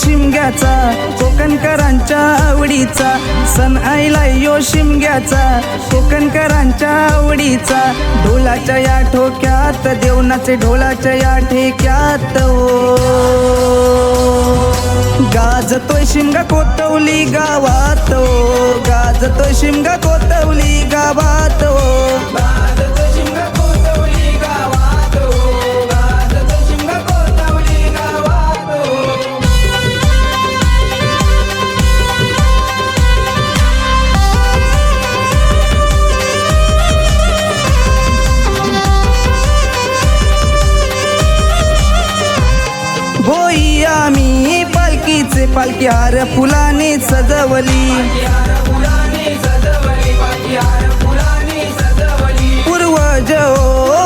शिमग्याचा कोकणकरांच्या आवडीचा. सण आईला यो शिमग्याचा कोकणकरांच्या आवडीचा. ढोलाच्या या ठोक्यात देवनाचे ढोलाच्या या ठेक्यात ओ. गाजतोय शिमगा कोतवली गावात ओ. गाजतोय शिमगा कोतवली गावात रे पालखी हार फुलाने सजवली. पूर्वज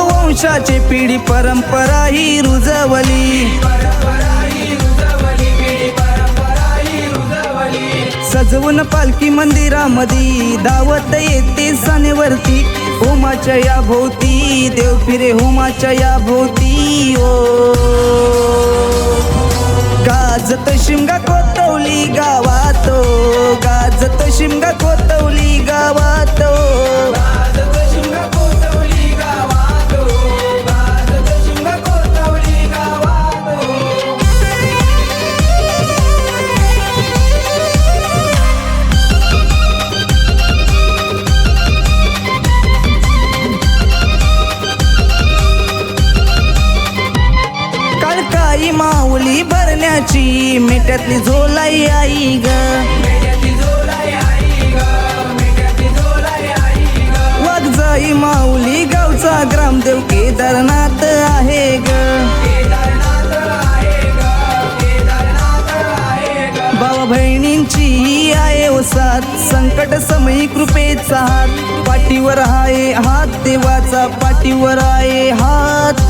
वंशाची पिढी परंपरा ही रुजवली. सजवून पालखी मंदिरामध्ये दावत येते सणेवरती. होमाच्या या भोवती देव फिरे होमाच्या या भोवती ओ. गाजत शिमगा कोतवली गावात गाजत शिमगा आपली भरण्याची मेट्यातली झोलाई आई ग. वाघजाई माऊली गावचा ग्रामदेव केदारनाथ आहे ग. भावा बहिणींची आहे ओसात संकट समयी कृपेचा हात. पाठीवर आहे हात देवाचा पाठीवर आहे हात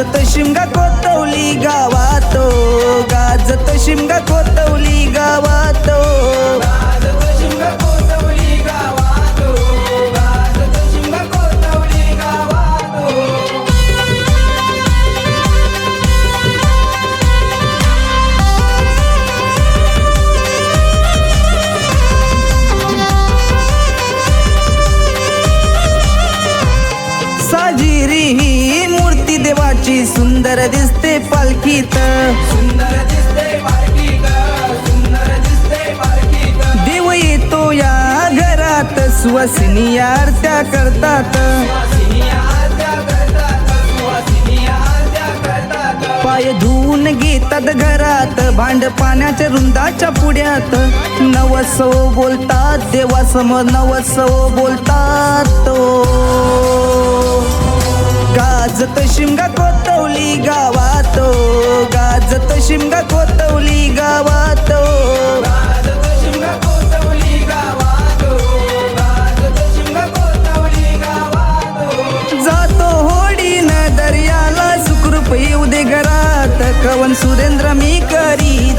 आज तशिमगा कोटवली गावा देवाची सुंदर दिसते पालखीत. सुंदर दिसते देव येतो या घरात सुवासिनी आरत्या करतात. पाय धुवून घेतात घरात भांड पाण्याच्या रुंदाच्या पुढ्यात. नवसो बोलतात देवासमोर नवसो बोलतात. तो गाजत शिमगा कोतवली गावात. गाजत शिमगा कोतवली गावात. जातो होडीनं दर्याला सुखरूप येऊ दे घरात कवन सुरेंद्र मी करी